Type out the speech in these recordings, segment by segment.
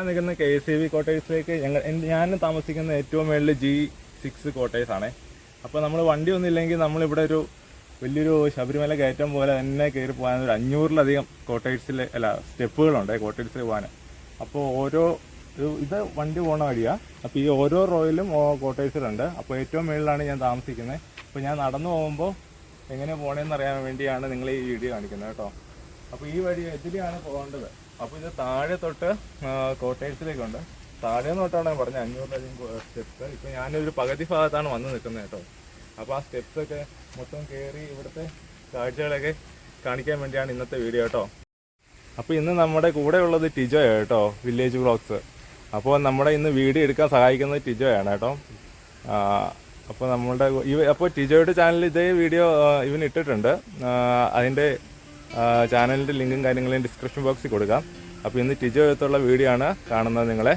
ഞാൻ നിൽക്കുന്ന K S B കോട്ടേഴ്സിലേക്ക് ഞങ്ങൾ ഞാൻ താമസിക്കുന്ന ഏറ്റവും മേളിൽ ജി സിക്സ് കോട്ടേഴ്സ് ആണ്. അപ്പോൾ നമ്മൾ വണ്ടി ഒന്നുമില്ലെങ്കിൽ നമ്മളിവിടെ ഒരു വലിയൊരു ശബരിമല കയറ്റം പോലെ തന്നെ കയറി പോകാൻ ഒരു അഞ്ഞൂറിലധികം കോട്ടേഴ്സിൽ അല്ല സ്റ്റെപ്പുകളുണ്ട് കോട്ടേഴ്സിൽ പോകാൻ. അപ്പോൾ ഓരോ ഇത് വണ്ടി പോണ വഴിയാണ് അപ്പോൾ ഈ ഓരോ റോയിലും കോട്ടേഴ്സിലുണ്ട് അപ്പോൾ ഏറ്റവും മേളിലാണ് ഞാൻ താമസിക്കുന്നത് അപ്പോൾ ഞാൻ നടന്നു പോകുമ്പോൾ എങ്ങനെ പോകണമെന്ന് അറിയാൻ വേണ്ടിയാണ് നിങ്ങൾ ഈ വീഡിയോ കാണിക്കുന്നത് കേട്ടോ. അപ്പോൾ ഈ വഴി എതിരെയാണ് പോകേണ്ടത്? അപ്പോൾ ഇത് താഴെ തൊട്ട് കോട്ടയത്തിലേക്കുണ്ട്. താഴെ തൊട്ടാണ് ഞാൻ പറഞ്ഞത് അഞ്ഞൂറിലധികം സ്റ്റെപ്സ്. ഇപ്പോൾ ഞാനൊരു പകുതി ഭാഗത്താണ് വന്ന് നിൽക്കുന്നത് കേട്ടോ. അപ്പോൾ ആ സ്റ്റെപ്സ് ഒക്കെ മൊത്തം കയറി ഇവിടുത്തെ കാഴ്ചകളൊക്കെ കാണിക്കാൻ വേണ്ടിയാണ് ഇന്നത്തെ വീഡിയോ കേട്ടോ. അപ്പോൾ ഇന്ന് നമ്മുടെ കൂടെ ഉള്ളത് ടിജോ കേട്ടോ വില്ലേജ് ബ്ലോഗ്സ്. അപ്പോൾ നമ്മുടെ ഇന്ന് വീഡിയോ എടുക്കാൻ സഹായിക്കുന്നത് ടിജോയാണ് കേട്ടോ. അപ്പോൾ നമ്മളുടെ അപ്പോൾ ടിജോയുടെ ചാനലിൽ ഇതേ വീഡിയോ ഇവൻ ഇട്ടിട്ടുണ്ട്. അതിന്റെ ചാനലിന്റെ ലിങ്കും കാര്യങ്ങളും ഡിസ്ക്രിപ്ഷൻ ബോക്സിൽ കൊടുക്കാം. അപ്പോൾ ഇന്ന് ടിജോ എടുത്തുള്ള വീഡിയോ ആണ് കാണുന്നത് നിങ്ങളെ.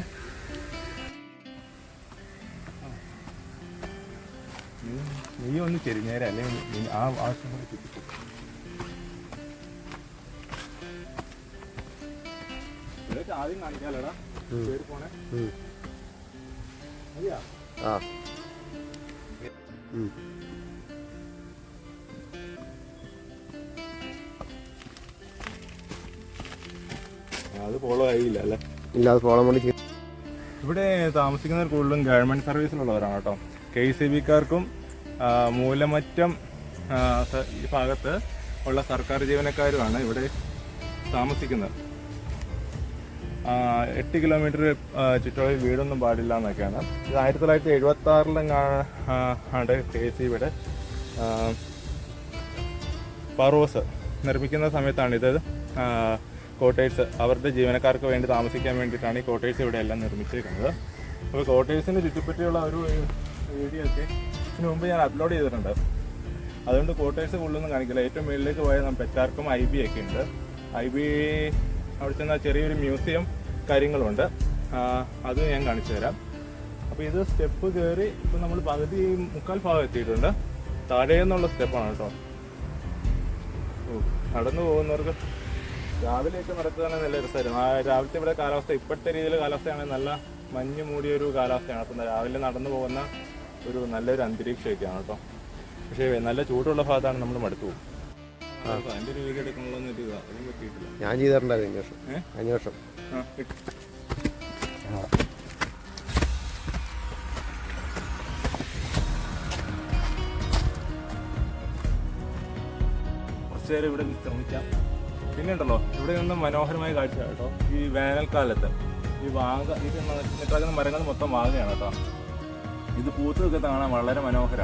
നീ ഒന്ന് ചെരിഞ്ഞേരെ അല്ലെങ്കിൽ ആ ആവശ്യം ആദ്യം കാണിക്കാലോടാ. പോണേ. മതിയാ? ആ. ഫോളോ ആയില്ല അല്ലേ? ഇല്ല അത് ഫോളോ വേണ്ടി ചെയ്യ- ഇവിടെ താമസിക്കുന്നവർ കൂടുതലും ഗവൺമെന്റ് സർവീസിലുള്ളവരാണ് കേട്ടോ. കെ സി ബിക്കാർക്കും മൂലമറ്റം ഈ ഭാഗത്ത് ഉള്ള സർക്കാർ ജീവനക്കാരുമാണ് ഇവിടെ താമസിക്കുന്നത്. എട്ട് കിലോമീറ്റർ ചുറ്റളവിൽ വീടൊന്നും പാടില്ല എന്നൊക്കെയാണ്. ഇത് ആയിരത്തി തൊള്ളായിരത്തി എഴുപത്തി ആറിലും ആണ് കെ സി ബിയുടെ പറോസ് നിർമ്മിക്കുന്ന സമയത്താണ് ഇത് കോട്ടേഴ്സ് അവരുടെ ജീവനക്കാർക്ക് വേണ്ടി താമസിക്കാൻ വേണ്ടിയിട്ടാണ് ഈ കോട്ടേഴ്സ് ഇവിടെ എല്ലാം നിർമ്മിച്ചിരിക്കുന്നത്. അപ്പോൾ കോട്ടേഴ്സിന് ചുറ്റിപ്പറ്റിയുള്ള ഒരു വീഡിയോ ഒക്കെ ഇതിനു മുമ്പ് ഞാൻ അപ്ലോഡ് ചെയ്തിട്ടുണ്ട്. അതുകൊണ്ട് കോട്ടേഴ്സ് കൂടുതലൊന്നും കാണിക്കില്ല. ഏറ്റവും മുകളിലേക്ക് പോയാൽ നമുക്ക് എച്ചാർക്കും ഐ ബി ഒക്കെ ഉണ്ട്. ഐ ബി അവിടെ ചെന്നാൽ ചെറിയൊരു മ്യൂസിയം കാര്യങ്ങളുണ്ട്. അത് ഞാൻ കാണിച്ചു തരാം. അപ്പോൾ ഇത് സ്റ്റെപ്പ് കയറി ഇപ്പം നമ്മൾ പകുതി മുക്കാൽ ഭാഗം എത്തിയിട്ടുണ്ട്. താഴെ നിന്നുള്ള സ്റ്റെപ്പാണ് കേട്ടോ. നടന്നു പോകുന്നവർക്ക് രാവിലെയൊക്കെ നടക്കുകയാണ് നല്ല രസമായിരുന്നു. ആ രാവിലത്തെ ഇവിടെ കാലാവസ്ഥ ഇപ്പോഴത്തെ രീതിയിൽ കാലാവസ്ഥയാണെങ്കിൽ നല്ല മഞ്ഞ് മൂടിയൊരു കാലാവസ്ഥയാണ്. അപ്പം രാവിലെ നടന്നു പോകുന്ന ഒരു നല്ലൊരു അന്തരീക്ഷമൊക്കെയാണ് കേട്ടോ. പക്ഷേ നല്ല ചൂടുള്ള ഭാഗത്താണ് നമ്മൾ മടുത്തു പോകും ഞാൻ ചെയ്തിട്ടുണ്ടായിരുന്നു? ആ, ഇട്ട്. കുറച്ച് നേരം ഇവിടെ വിശ്രമിക്കാം. പിന്നെ ഉണ്ടല്ലോ ഇവിടെ നിന്ന് മനോഹരമായ കാഴ്ച കേട്ടോ. ഈ വേനൽക്കാലത്ത് ഈ വാഗ ഇത് നെറ്റാക്കുന്ന മരങ്ങൾ മൊത്തം വാഗയാണ് കേട്ടോ. ഇത് പൂത്ത് നിൽക്കുന്ന കാണാൻ വളരെ മനോഹര.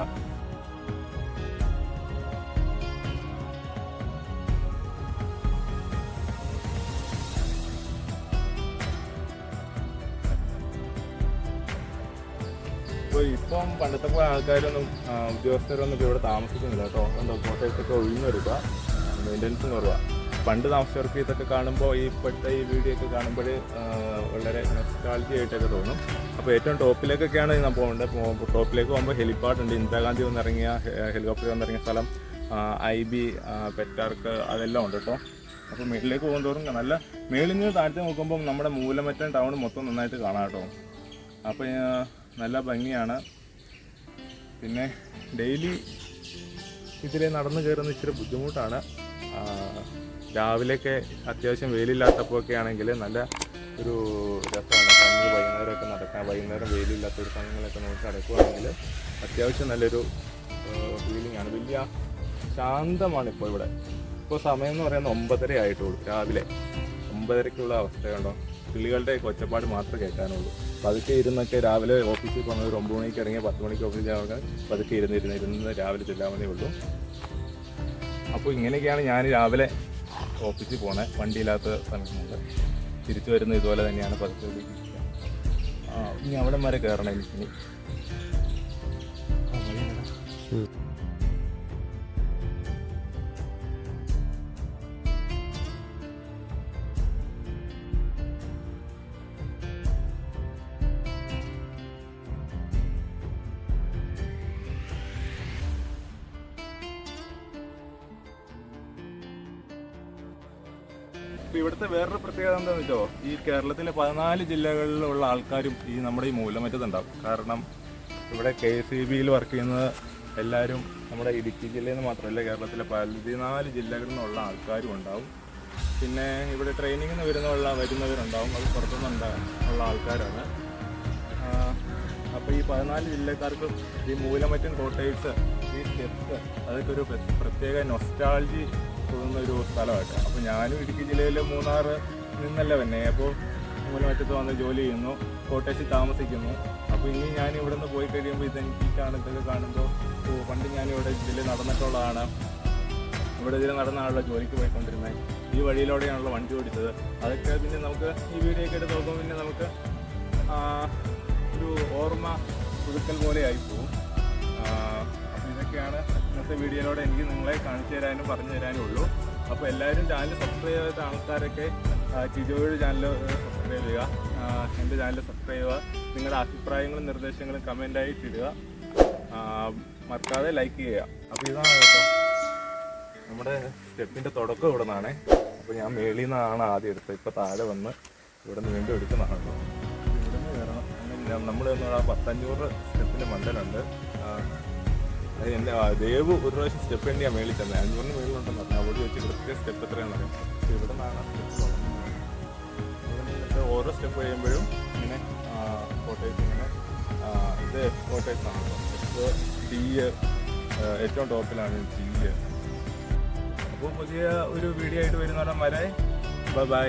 ഇപ്പം പണ്ടത്തെ പോലെ ആൾക്കാരൊന്നും ഉദ്യോഗസ്ഥരൊന്നും ഇവിടെ താമസിക്കുന്നില്ല കേട്ടോ. എന്തോ കോട്ടയത്തൊക്കെ ഒഴിഞ്ഞെടുക്കുക മെയിന്റനൻസും കുറവാണ് പണ്ട് താമസിച്ചവർക്ക് ഇതൊക്കെ കാണുമ്പോൾ ഈ ഇപ്പോഴത്തെ ഈ വീഡിയോ ഒക്കെ കാണുമ്പോൾ വളരെ നൊസ്റ്റാൾജി ആയിട്ടൊക്കെ തോന്നും. അപ്പോൾ ഏറ്റവും ടോപ്പിലേക്കൊക്കെയാണ് ഞാൻ പോകേണ്ടത്. പോ- ടോപ്പിലേക്ക് പോകുമ്പോൾ ഹെലിപ്പാഡ് ഉണ്ട് ഇന്ദിരാഗാന്ധി വന്നിറങ്ങിയ ഹെലികോപ്റ്റർ വന്നിറങ്ങിയ സ്ഥലം ഐ ബി പെറ്റാർക്ക് അതെല്ലാം ഉണ്ട് കേട്ടോ. അപ്പോൾ മേളിലേക്ക് പോകുന്നതോറും നല്ല മേളിൽ നിന്ന് താഴ്ത്തി നോക്കുമ്പോൾ നമ്മുടെ മൂലമറ്റൻ ടൗൺ മൊത്തം നന്നായിട്ട് കാണാം കേട്ടോ. അപ്പോൾ നല്ല ഭംഗിയാണ്. പിന്നെ ഡെയിലി ഇതിലെ നടന്നു കയറുന്ന ഇച്ചിരി ബുദ്ധിമുട്ടാണ്. രാവിലെയൊക്കെ അത്യാവശ്യം വെയിലില്ലാത്തപ്പോഴൊക്കെ ആണെങ്കിൽ നല്ല ഒരു രസമാണ്. കഞ്ഞി വൈകുന്നേരമൊക്കെ നടക്കാം വൈകുന്നേരം വെയിലില്ലാത്ത ഒരു സമയങ്ങളൊക്കെ നോക്കി നടക്കുകയാണെങ്കിൽ അത്യാവശ്യം നല്ലൊരു ഫീലിംഗ് ആണ്. വലിയ ശാന്തമാണ് ഇപ്പോൾ ഇവിടെ. ഇപ്പോൾ സമയം എന്ന് പറയുന്നത് ഒമ്പതര ആയിട്ടുള്ളൂ രാവിലെ. ഒമ്പതരയ്ക്കുള്ള അവസ്ഥ കണ്ടോ കിളികളുടെ ഒച്ചപ്പാട് മാത്രമേ കേൾക്കാനുള്ളൂ. പതുക്കെ ഇരുന്നൊക്കെ രാവിലെ ഓഫീസിൽ പോകുന്നത് ഒരു ഒമ്പത് മണിക്ക് ഇറങ്ങിയ പത്ത് മണിക്ക് ഓഫീസിൽ ഇറങ്ങാൻ പതുക്കെ ഇരുന്ന് ഇരുന്ന് രാവിലെ ചെല്ലാമെന്നേ ഉള്ളൂ. അപ്പോൾ ഇങ്ങനെയൊക്കെയാണ് ഞാൻ രാവിലെ ഓഫീസിൽ പോണേ. വണ്ടിയില്ലാത്ത സമയമുണ്ട് തിരിച്ചു വരുന്ന ഇതുപോലെ തന്നെയാണ് പതുക്കെ ഇനി അവിടെ വരെ കയറണം എനിക്കിനി ഇപ്പൊ ഇവിടുത്തെ വേറൊരു പ്രത്യേകത എന്താണെന്ന് വെച്ചോ? ഈ കേരളത്തിലെ പതിനാല് ജില്ലകളിലുള്ള ആൾക്കാരും ഈ നമ്മുടെ ഈ മൂലമറ്റത്തുണ്ടാവും കാരണം ഇവിടെ കെ എസ് ഇ ബിയിൽ വർക്ക് ചെയ്യുന്നത് എല്ലാവരും നമ്മുടെ ഇടുക്കി ജില്ലയിൽ നിന്ന് മാത്രമല്ല കേരളത്തിലെ പതിനാല് ജില്ലകളിൽ നിന്നുള്ള ആൾക്കാരും ഉണ്ടാവും. പിന്നെ ഇവിടെ ട്രെയിനിങ്ങിൽ നിന്ന് വരുന്നുള്ള വരുന്നവരുണ്ടാവും. അത് പുറത്തുനിന്ന് ഉള്ള ആൾക്കാരാണ്. അപ്പോൾ ഈ പതിനാല് ജില്ലക്കാർക്കും ഈ മൂലമറ്റം കോട്ടേഴ്സ് ഈ സ്റ്റെപ്സ് അതൊക്കെ ഒരു പ്രത്യേക നൊസ്റ്റാൾജി തോന്നുന്ന ഒരു സ്ഥലമായിട്ട്. അപ്പോൾ ഞാനും ഇടുക്കി ജില്ലയിലെ മൂന്നാർ നിന്നല്ല തന്നെ അപ്പോൾ മൂലമറ്റത്ത് വന്ന് ജോലി ചെയ്യുന്നു കോട്ടേഴ്സിൽ താമസിക്കുന്നു. അപ്പോൾ ഇനി ഞാൻ ഇവിടെ നിന്ന് പോയി കഴിയുമ്പോൾ ഇതെനിക്ക് ഈ കാണുന്നതൊക്കെ കാണുമ്പോൾ ഓ പണ്ട് ഞാനിവിടെ ജില്ലയിൽ നടന്നിട്ടുള്ളതാണ്. ഇവിടെ ഇതിൽ നടന്നാണല്ലോ ജോലിക്ക് പോയിക്കൊണ്ടിരുന്നത് ഈ വഴിയിലൂടെയാണല്ലോ വണ്ടി ഓടിച്ചത്. അതൊക്കെ പിന്നെ നമുക്ക് ഈ വീഡിയോ ഒക്കെ എടുത്ത് നോക്കുമ്പോൾ പിന്നെ നമുക്ക് ഒരു ഓർമ്മ പുതുക്കൽ പോലെ ഇതൊക്കെയാണ് ഇന്നത്തെ വീഡിയോയിലൂടെ എനിക്ക് നിങ്ങളെ കാണിച്ചു തരാനും പറഞ്ഞു തരാനും ഉള്ളൂ. അപ്പോൾ എല്ലാവരും ചാനൽ സബ്സ്ക്രൈബ് ചെയ്ത ആൾക്കാരൊക്കെ ടിജോയുടെ ചാനൽ സബ്സ്ക്രൈബ് ചെയ്യുക. എന്റെ ചാനൽ സബ്സ്ക്രൈബ് ചെയ്യുക. നിങ്ങളുടെ അഭിപ്രായങ്ങളും നിർദ്ദേശങ്ങളും കമന്റായിട്ട് ഇടുക. മറക്കാതെ ലൈക്ക് ചെയ്യുക. അപ്പോൾ ഇതാണ് കേട്ടോ. നമ്മുടെ സ്റ്റെപ്പിന്റെ തുടക്കം ഇവിടെ നിന്നാണേ. അപ്പോൾ ഞാൻ മേളിൽ നിന്നാണ് ആദ്യം എടുത്തത്. ഇപ്പോൾ താഴെ വന്ന് ഇവിടെ നിന്ന് വീണ്ടും എടുക്കുന്നതാണ് കേട്ടോ ഇവിടെ നിന്ന് കയറണം നമ്മൾ ആ പത്തഞ്ഞൂറ് സ്റ്റെപ്പിന്റെ മണ്ടലുണ്ട്. എന്റെ ദേവ് ഒരു പ്രാവശ്യം സ്റ്റെപ്പ് തന്നെയാണ് മേളിൽ തന്നെ. അഞ്ഞൂറിന് മേളിലുണ്ടെന്ന് പറഞ്ഞു അവിടെ വെച്ച് കൃത്യം സ്റ്റെപ്പ് എത്രയാണെന്ന് അറിയാം. പക്ഷേ ഇവിടെ നിന്നാണ് സ്റ്റെപ്പ് ഓരോ സ്റ്റെപ്പ് കഴിയുമ്പോഴും ഇങ്ങനെ ഫോട്ടോസ് ഇങ്ങനെ ഇത് ഫോട്ടോസ് ആണ്. ഡി ഏറ്റവും ടോപ്പിലാണ് ഡി അപ്പോൾ പുതിയ ഒരു വീഡിയോ ആയിട്ട് വരുന്നവരെ വരെ ബൈ ബൈ